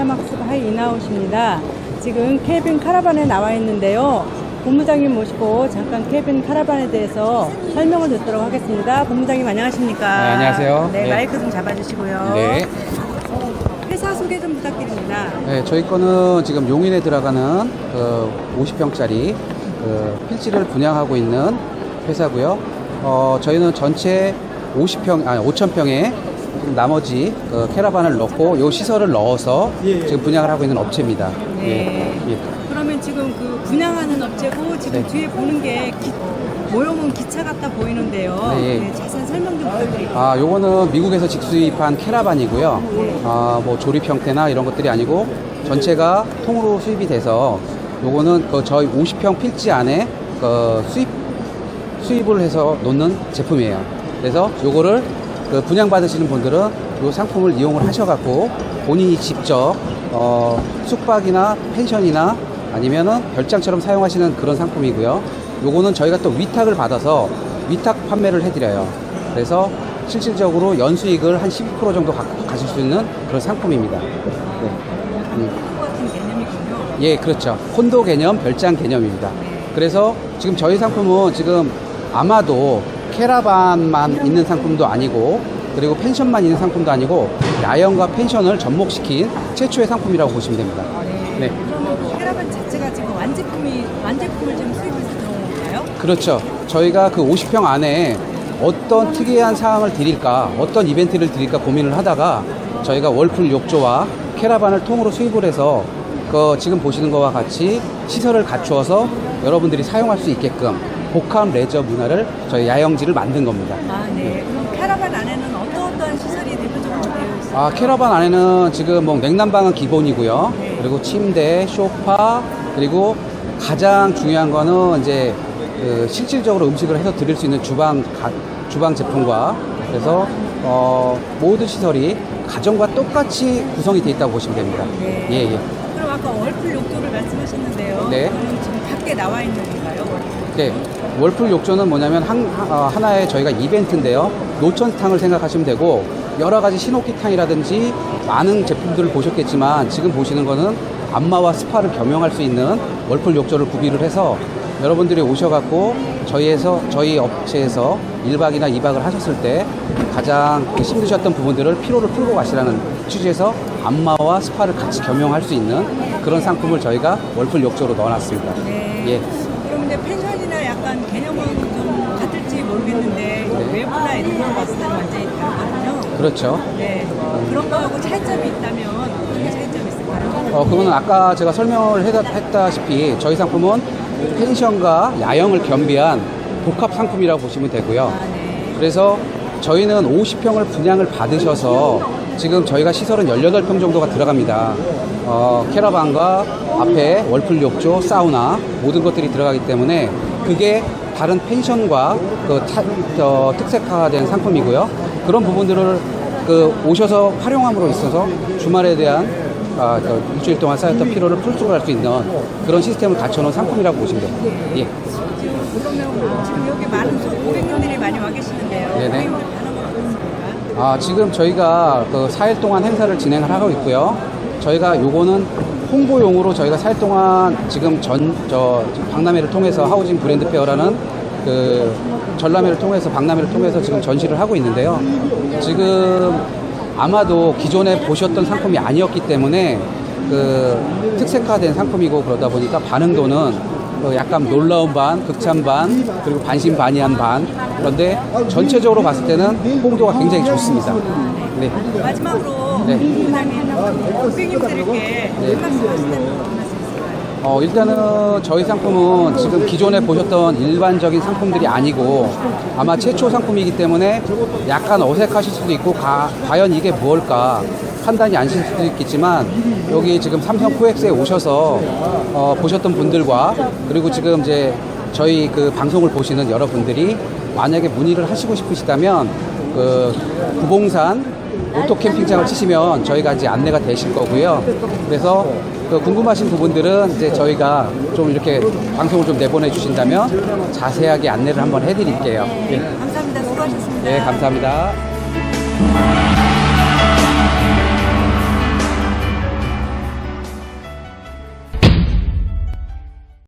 에어막스 하이 인아웃입니다. 지금 케빈 카라반에 나와 있는데요. 본부장님 모시고 잠깐 케빈 카라반에 대해서 설명을 듣도록 하겠습니다. 본부장님 안녕하십니까? 네, 안녕하세요. 네, 네. 마이크 좀 잡아주시고요. 네. 회사 소개 좀 부탁드립니다. 네, 저희 거는 지금 용인에 들어가는 그 50평짜리 그 필지를 분양하고 있는 회사고요. 어, 저희는 전체 50평, 아니 5,000평에 나머지 그 캐러반을 넣고 요 시설을 넣어서 지금 분양을 하고 있는 업체입니다. 네. 예, 예. 그러면 지금 그 분양하는 업체고 지금 네. 뒤에 보는 게 기- 모형은 기차 같다 보이는데요. 네, 예. 네, 자세한 설명 좀 부탁드릴게요. 아, 요거는 미국에서 직수입한 캐러반이고요. 네. 아, 뭐 조립 형태나 이런 것들이 아니고 전체가 통으로 수입이 돼서 요거는 그 저희 50평 필지 안에 그 수입 수입을 해서 놓는 제품이에요. 그래서 요거를 그 분양 받으시는 분들은 요 상품을 이용을 하셔갖고 본인이 직접 어, 숙박이나 펜션이나 아니면은 별장처럼 사용하시는 그런 상품이고요. 요거는 저희가 또 위탁을 받아서 위탁 판매를 해드려요. 그래서 실질적으로 연수익을 한 12% 정도 가, 가실 수 있는 그런 상품입니다. 네. 음. 예, 그렇죠. 콘도 개념, 별장 개념입니다. 그래서 지금 저희 상품은 지금 아마도 캐러반만 있는 상품도 아니고 그리고 펜션만 있는 상품도 아니고 야영과 펜션을 접목시킨 최초의 상품이라고 보시면 됩니다. 네. 그러면 그 캐러반 자체가 지금 완제품이 완제품을 지금 수입해서 들어온 건가요? 그렇죠. 저희가 그 50평 안에 어떤 특이한 사항을 드릴까, 어떤 이벤트를 드릴까 고민을 하다가 저희가 월풀 욕조와 캐러반을 통으로 수입을 해서 그 지금 보시는 것과 같이 시설을 갖추어서 여러분들이 사용할 수 있게끔 복합 레저 문화를 저희 야영지를 만든 겁니다. 아, 네. 그럼 캐러반 안에는 어떤 어떤 시설이 대표적으로 되어 있어요? 아, 캐러반 안에는 지금 뭐 냉난방은 기본이고요. 네. 그리고 침대, 소파, 그리고 가장 중요한 거는 이제 그 실질적으로 음식을 해서 드릴 수 있는 주방, 가- 주방 제품과 그래서 어, 모든 시설이 가정과 똑같이 구성이 되어 있다고 보시면 됩니다. 네. 예, 예. 아까 월풀 욕조를 말씀하셨는데요. 네. 그럼 지금 밖에 나와 있는 건가요? 월풀? 네. 월풀 욕조는 뭐냐면 한, 하- 어, 하나의 저희가 이벤트인데요. 노천탕을 생각하시면 되고 여러 가지 신호키탕이라든지 많은 제품들을 보셨겠지만 지금 보시는 거는 안마와 스파를 겸용할 수 있는 월풀 욕조를 구비를 해서 여러분들이 오셔갖고 저희에서 저희 업체에서 1박이나 2박을 하셨을 때 가장 그 힘드셨던 부분들을 피로를 풀고 가시라는 취지에서 안마와 스파를 같이 겸용할 수 있는 그런 상품을 저희가 월풀 욕조로 넣어놨습니다. 네. 예. 그럼 이제 펜션이나 약간 개념은 좀 같을지 모르겠는데 네. 외부나 이런 걸 봤을 때는 완전히 다르거든요. 그렇죠. 네. 그런 거하고 차이점이 있다면 어떤 게 차이점이 있을까요? 어, 그거는 아까 제가 설명을 했다, 했다시피 저희 상품은 펜션과 야영을 겸비한 복합 상품이라고 보시면 되고요. 아, 네. 그래서 저희는 50평을 분양을 받으셔서 지금 저희가 시설은 18평 정도가 들어갑니다. 어, 캐러반과 앞에 월풀 욕조, 사우나 모든 것들이 들어가기 때문에 그게 다른 펜션과 그 타- 어, 특색화된 상품이고요. 그런 부분들을 그 오셔서 활용함으로 있어서 주말에 대한 아, 그 일주일 동안 쌓였던 피로를 풀수할 수 있는 그런 시스템을 갖춰놓은 상품이라고 보시면 됩니다. 예. 그러면 지금 여기 많은 소- 고객님들이 많이 와 계시는데요. 네네. 아, 지금 저희가 그 4일 동안 행사를 진행을 하고 있고요. 저희가 요거는 홍보용으로 저희가 4일 동안 지금 전, 저, 박람회를 통해서 하우징 브랜드 페어라는 그 전람회를 통해서 박람회를 통해서 지금 전시를 하고 있는데요. 지금 아마도 기존에 보셨던 상품이 아니었기 때문에 그 특색화된 상품이고 그러다 보니까 반응도는 그 약간 놀라운 반, 극찬 반, 그리고 반신반의한 반. 그런데 전체적으로 봤을 때는 홍도가 굉장히 좋습니다. 네. 마지막으로 네. 고객님들에게 네. 한 말씀 하실 때는 어, 일단은 저희 상품은 지금 기존에 보셨던 일반적인 상품들이 아니고 아마 최초 상품이기 때문에 약간 어색하실 수도 있고 가- 과연 이게 무엇일까 판단이 안실 수도 있겠지만 여기 지금 삼성 코엑스에 오셔서 어, 보셨던 분들과 그리고 지금 이제 저희 그 방송을 보시는 여러분들이 만약에 문의를 하시고 싶으시다면 그 구봉산 오토 캠핑장을 치시면 저희가 이제 안내가 되실 거고요. 그래서 그 궁금하신 부분들은 이제 저희가 좀 이렇게 방송을 좀 내보내 주신다면 자세하게 안내를 한번 해드릴게요. 네, 감사합니다. 수고하셨습니다. 네 감사합니다.